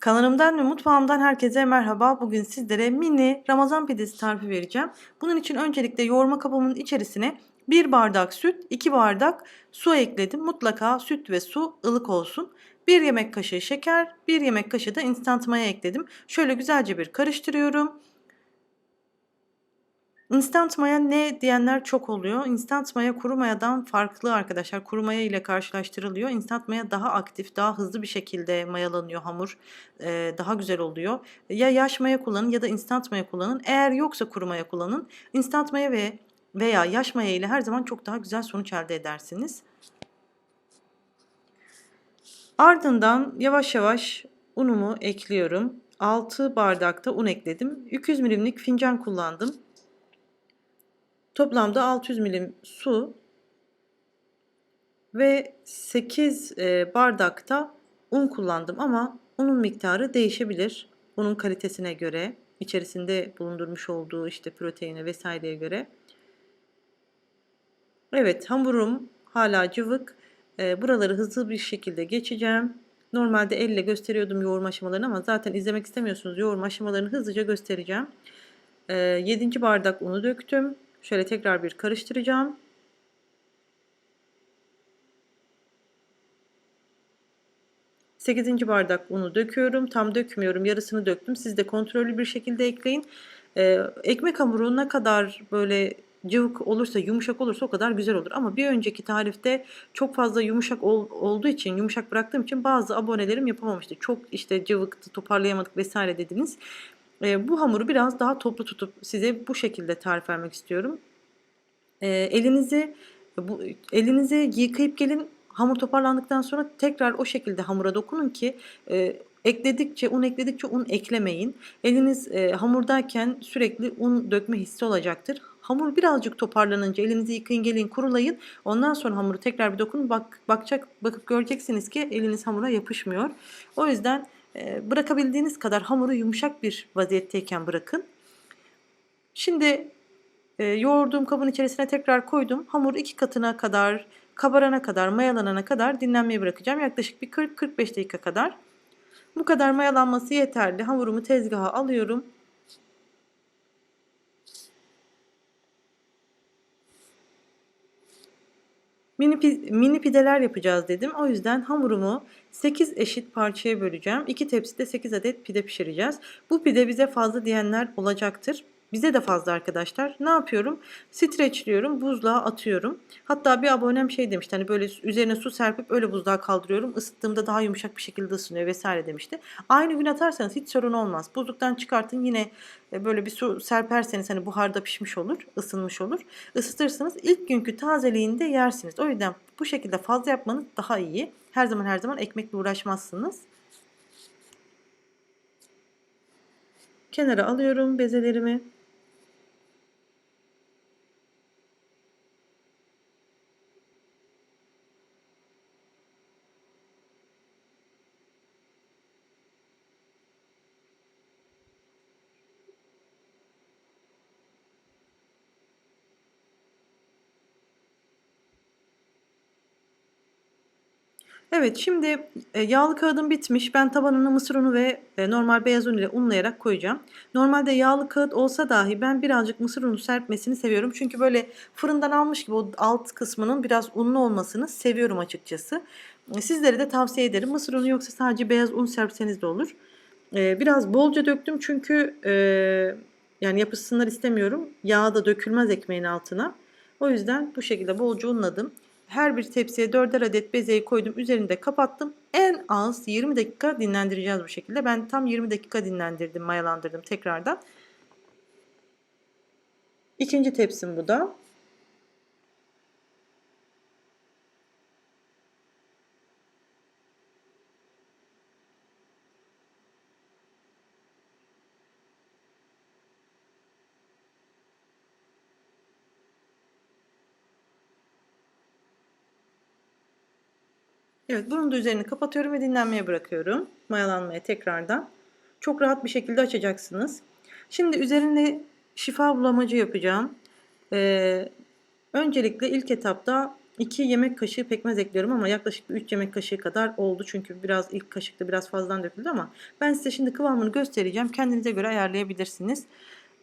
Kanalımdan ve mutfağımdan herkese merhaba. Bugün sizlere mini Ramazan pidesi tarifi vereceğim. Bunun için öncelikle yoğurma kabımın içerisine 1 bardak süt, 2 bardak su ekledim. Mutlaka süt ve su ılık olsun. 1 yemek kaşığı şeker, 1 yemek kaşığı da instant maya ekledim. Şöyle güzelce bir karıştırıyorum. Instant maya ne diyenler çok oluyor. Instant maya kuru mayadan farklı arkadaşlar. Kuru maya ile karşılaştırılıyor. Instant maya daha aktif, daha hızlı bir şekilde mayalanıyor hamur. Ee, daha güzel oluyor. Ya yaş maya kullanın ya da instant maya kullanın. Eğer yoksa kuru maya kullanın. Instant maya ve veya yaş maya ile her zaman çok daha güzel sonuç elde edersiniz. Ardından yavaş yavaş unumu ekliyorum. 6 bardakta un ekledim. 200 milimlik fincan kullandım. Toplamda 600 milim su ve 8 e, bardakta un kullandım ama unun miktarı değişebilir. Unun kalitesine göre, içerisinde bulundurmuş olduğu işte proteine vesaireye göre. Evet hamurum hala cıvık. E, buraları hızlı bir şekilde geçeceğim. Normalde elle gösteriyordum yoğurma aşamalarını ama zaten izlemek istemiyorsunuz yoğurma aşamalarını hızlıca göstereceğim. E, 7. bardak unu döktüm. Şöyle tekrar bir karıştıracağım. Sekizinci bardak unu döküyorum. Tam dökmüyorum. Yarısını döktüm. Siz de kontrollü bir şekilde ekleyin. Ee, ekmek hamuru ne kadar böyle cıvık olursa, yumuşak olursa o kadar güzel olur. Ama bir önceki tarifte çok fazla yumuşak ol, olduğu için, yumuşak bıraktığım için bazı abonelerim yapamamıştı. Çok işte cıvıktı, toparlayamadık vesaire dediniz. E, bu hamuru biraz daha toplu tutup size bu şekilde tarif vermek istiyorum. E, elinizi bu elinizi yıkayıp gelin hamur toparlandıktan sonra tekrar o şekilde hamura dokunun ki e, ekledikçe un ekledikçe un eklemeyin. Eliniz e, hamurdayken sürekli un dökme hissi olacaktır. Hamur birazcık toparlanınca elinizi yıkayın gelin kurulayın. Ondan sonra hamuru tekrar bir dokunun. Bak, bakacak, bakıp göreceksiniz ki eliniz hamura yapışmıyor. O yüzden e, bırakabildiğiniz kadar hamuru yumuşak bir vaziyetteyken bırakın. Şimdi e, yoğurduğum kabın içerisine tekrar koydum. Hamur iki katına kadar kabarana kadar mayalanana kadar dinlenmeye bırakacağım. Yaklaşık bir 40-45 dakika kadar. Bu kadar mayalanması yeterli. Hamurumu tezgaha alıyorum. Mini, mini pideler yapacağız dedim. O yüzden hamurumu 8 eşit parçaya böleceğim. 2 tepside 8 adet pide pişireceğiz. Bu pide bize fazla diyenler olacaktır. Bize de fazla arkadaşlar. Ne yapıyorum? Streçliyorum, buzluğa atıyorum. Hatta bir abonem şey demişti hani böyle üzerine su serpip öyle buzluğa kaldırıyorum. Isıttığımda daha yumuşak bir şekilde ısınıyor vesaire demişti. Aynı gün atarsanız hiç sorun olmaz. Buzluktan çıkartın yine e, böyle bir su serperseniz hani buharda pişmiş olur, ısınmış olur. Isıtırsınız ilk günkü tazeliğinde yersiniz. O yüzden bu şekilde fazla yapmanız daha iyi. Her zaman her zaman ekmekle uğraşmazsınız. Kenara alıyorum bezelerimi. Evet şimdi e, yağlı kağıdım bitmiş. Ben tabanına mısır unu ve e, normal beyaz un ile unlayarak koyacağım. Normalde yağlı kağıt olsa dahi ben birazcık mısır unu serpmesini seviyorum. Çünkü böyle fırından almış gibi o alt kısmının biraz unlu olmasını seviyorum açıkçası. E, sizlere de tavsiye ederim. Mısır unu yoksa sadece beyaz un serpseniz de olur. Biraz bolca döktüm çünkü yani yapışsınlar istemiyorum. Yağ da dökülmez ekmeğin altına. O yüzden bu şekilde bolca unladım her bir tepsiye 4'er adet bezeyi koydum. Üzerinde kapattım. En az 20 dakika dinlendireceğiz bu şekilde. Ben tam 20 dakika dinlendirdim, mayalandırdım tekrardan. İkinci tepsim bu da. Evet bunun da üzerini kapatıyorum ve dinlenmeye bırakıyorum. Mayalanmaya tekrardan. Çok rahat bir şekilde açacaksınız. Şimdi üzerine şifa bulamacı yapacağım. Ee, öncelikle ilk etapta 2 yemek kaşığı pekmez ekliyorum ama yaklaşık 3 yemek kaşığı kadar oldu. Çünkü biraz ilk kaşıkta biraz fazladan döküldü ama ben size şimdi kıvamını göstereceğim. Kendinize göre ayarlayabilirsiniz.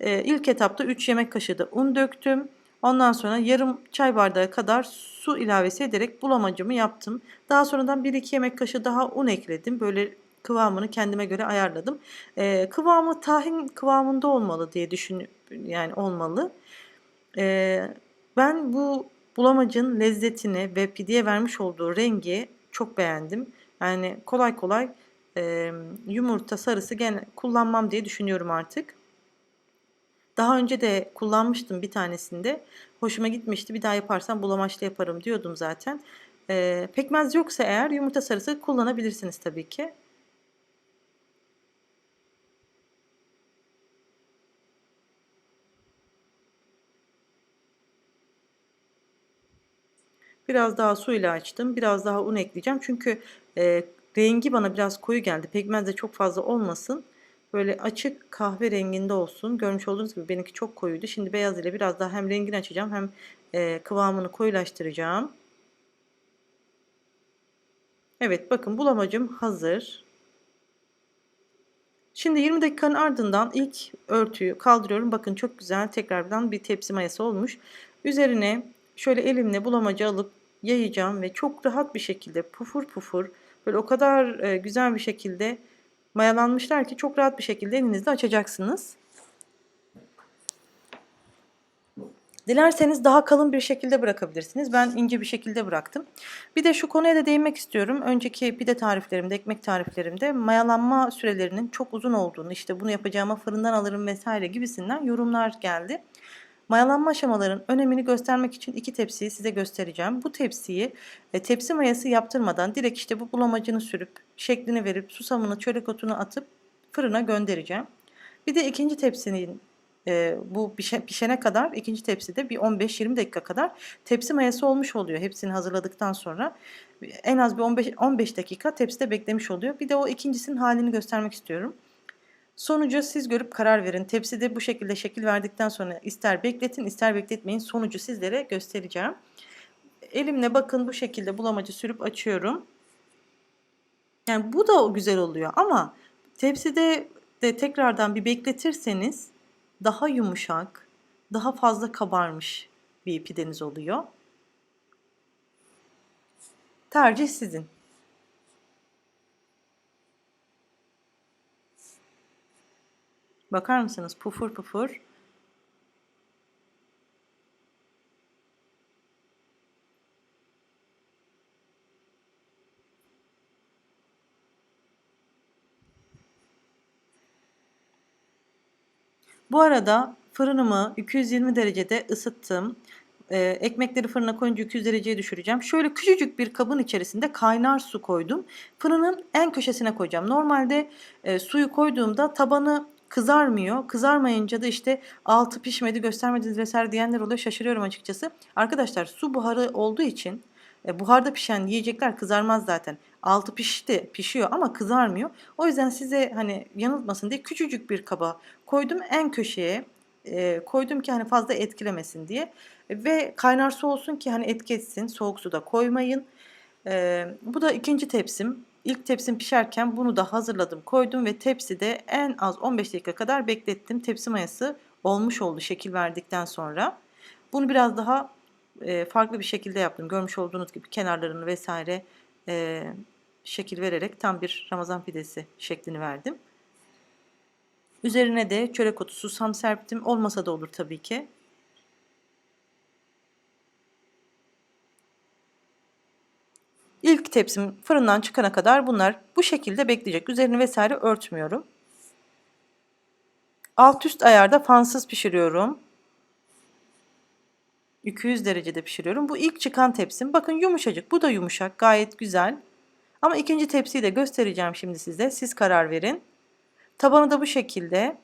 Ee, ilk etapta 3 yemek kaşığı da un döktüm. Ondan sonra yarım çay bardağı kadar su ilavesi ederek bulamacımı yaptım. Daha sonradan 1-2 yemek kaşığı daha un ekledim. Böyle kıvamını kendime göre ayarladım. Ee, kıvamı tahin kıvamında olmalı diye düşün yani olmalı. Ee, ben bu bulamacın lezzetini ve pideye vermiş olduğu rengi çok beğendim. Yani kolay kolay e, yumurta sarısı gene kullanmam diye düşünüyorum artık. Daha önce de kullanmıştım bir tanesinde. Hoşuma gitmişti. Bir daha yaparsam bulamaçlı yaparım diyordum zaten. E, pekmez yoksa eğer yumurta sarısı kullanabilirsiniz tabii ki. Biraz daha suyla açtım. Biraz daha un ekleyeceğim. Çünkü e, rengi bana biraz koyu geldi. Pekmez de çok fazla olmasın. Böyle açık kahve renginde olsun. Görmüş olduğunuz gibi benimki çok koyuydu. Şimdi beyaz ile biraz daha hem rengini açacağım hem e, kıvamını koyulaştıracağım. Evet bakın bulamacım hazır. Şimdi 20 dakikanın ardından ilk örtüyü kaldırıyorum. Bakın çok güzel tekrardan bir tepsi mayası olmuş. Üzerine şöyle elimle bulamacı alıp yayacağım ve çok rahat bir şekilde pufur pufur böyle o kadar e, güzel bir şekilde mayalanmışlar ki çok rahat bir şekilde elinizde açacaksınız. Dilerseniz daha kalın bir şekilde bırakabilirsiniz. Ben ince bir şekilde bıraktım. Bir de şu konuya da değinmek istiyorum. Önceki pide tariflerimde, ekmek tariflerimde mayalanma sürelerinin çok uzun olduğunu, işte bunu yapacağıma fırından alırım vesaire gibisinden yorumlar geldi. Mayalanma aşamaların önemini göstermek için iki tepsiyi size göstereceğim. Bu tepsiyi e, tepsi mayası yaptırmadan direkt işte bu bulamacını sürüp şeklini verip susamını çörek otunu atıp fırına göndereceğim. Bir de ikinci tepsinin e, bu pişene kadar ikinci tepside bir 15-20 dakika kadar tepsi mayası olmuş oluyor. Hepsini hazırladıktan sonra en az bir 15, 15 dakika tepside beklemiş oluyor. Bir de o ikincisinin halini göstermek istiyorum. Sonucu siz görüp karar verin. Tepside bu şekilde şekil verdikten sonra ister bekletin ister bekletmeyin. Sonucu sizlere göstereceğim. Elimle bakın bu şekilde bulamacı sürüp açıyorum. Yani bu da güzel oluyor ama tepside de tekrardan bir bekletirseniz daha yumuşak, daha fazla kabarmış bir pideniz oluyor. Tercih sizin. Bakar mısınız? Pufur pufur. Bu arada fırınımı 220 derecede ısıttım. Ee, ekmekleri fırına koyunca 200 dereceye düşüreceğim. Şöyle küçücük bir kabın içerisinde kaynar su koydum. Fırının en köşesine koyacağım. Normalde e, suyu koyduğumda tabanı kızarmıyor. Kızarmayınca da işte altı pişmedi göstermediniz vesaire diyenler oluyor. Şaşırıyorum açıkçası. Arkadaşlar su buharı olduğu için e, buharda pişen yiyecekler kızarmaz zaten. Altı pişti, pişiyor ama kızarmıyor. O yüzden size hani yanıltmasın diye küçücük bir kaba koydum en köşeye. E, koydum ki hani fazla etkilemesin diye. Ve kaynar su olsun ki hani etki etsin. Soğuk suda koymayın. E, bu da ikinci tepsim. İlk tepsim pişerken bunu da hazırladım koydum ve tepside en az 15 dakika kadar beklettim. Tepsi mayası olmuş oldu şekil verdikten sonra. Bunu biraz daha e, farklı bir şekilde yaptım. Görmüş olduğunuz gibi kenarlarını vesaire e, şekil vererek tam bir Ramazan pidesi şeklini verdim. Üzerine de çörek otu susam serptim. Olmasa da olur tabii ki. İlk tepsim fırından çıkana kadar bunlar bu şekilde bekleyecek. Üzerini vesaire örtmüyorum. Alt üst ayarda fansız pişiriyorum. 200 derecede pişiriyorum. Bu ilk çıkan tepsim. Bakın yumuşacık. Bu da yumuşak. Gayet güzel. Ama ikinci tepsiyi de göstereceğim şimdi size. Siz karar verin. Tabanı da bu şekilde.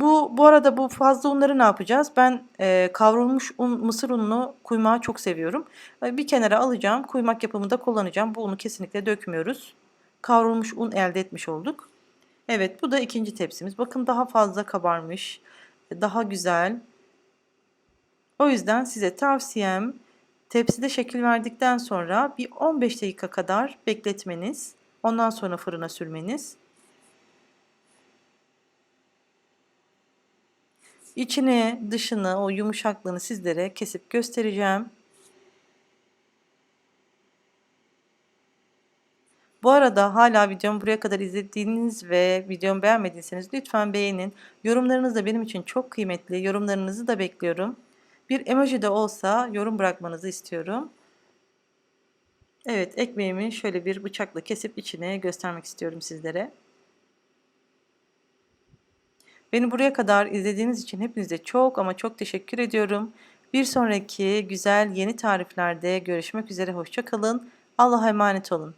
Bu bu arada bu fazla unları ne yapacağız? Ben e, kavrulmuş un, mısır ununu kuymağı çok seviyorum. E, bir kenara alacağım. Kuymak yapımında kullanacağım. Bu unu kesinlikle dökmüyoruz. Kavrulmuş un elde etmiş olduk. Evet bu da ikinci tepsimiz. Bakın daha fazla kabarmış. Daha güzel. O yüzden size tavsiyem tepside şekil verdikten sonra bir 15 dakika kadar bekletmeniz. Ondan sonra fırına sürmeniz. İçini, dışını, o yumuşaklığını sizlere kesip göstereceğim. Bu arada hala videomu buraya kadar izlediğiniz ve videomu beğenmediyseniz lütfen beğenin. Yorumlarınız da benim için çok kıymetli. Yorumlarınızı da bekliyorum. Bir emoji de olsa yorum bırakmanızı istiyorum. Evet ekmeğimi şöyle bir bıçakla kesip içine göstermek istiyorum sizlere. Beni buraya kadar izlediğiniz için hepinize çok ama çok teşekkür ediyorum. Bir sonraki güzel yeni tariflerde görüşmek üzere. Hoşçakalın. Allah'a emanet olun.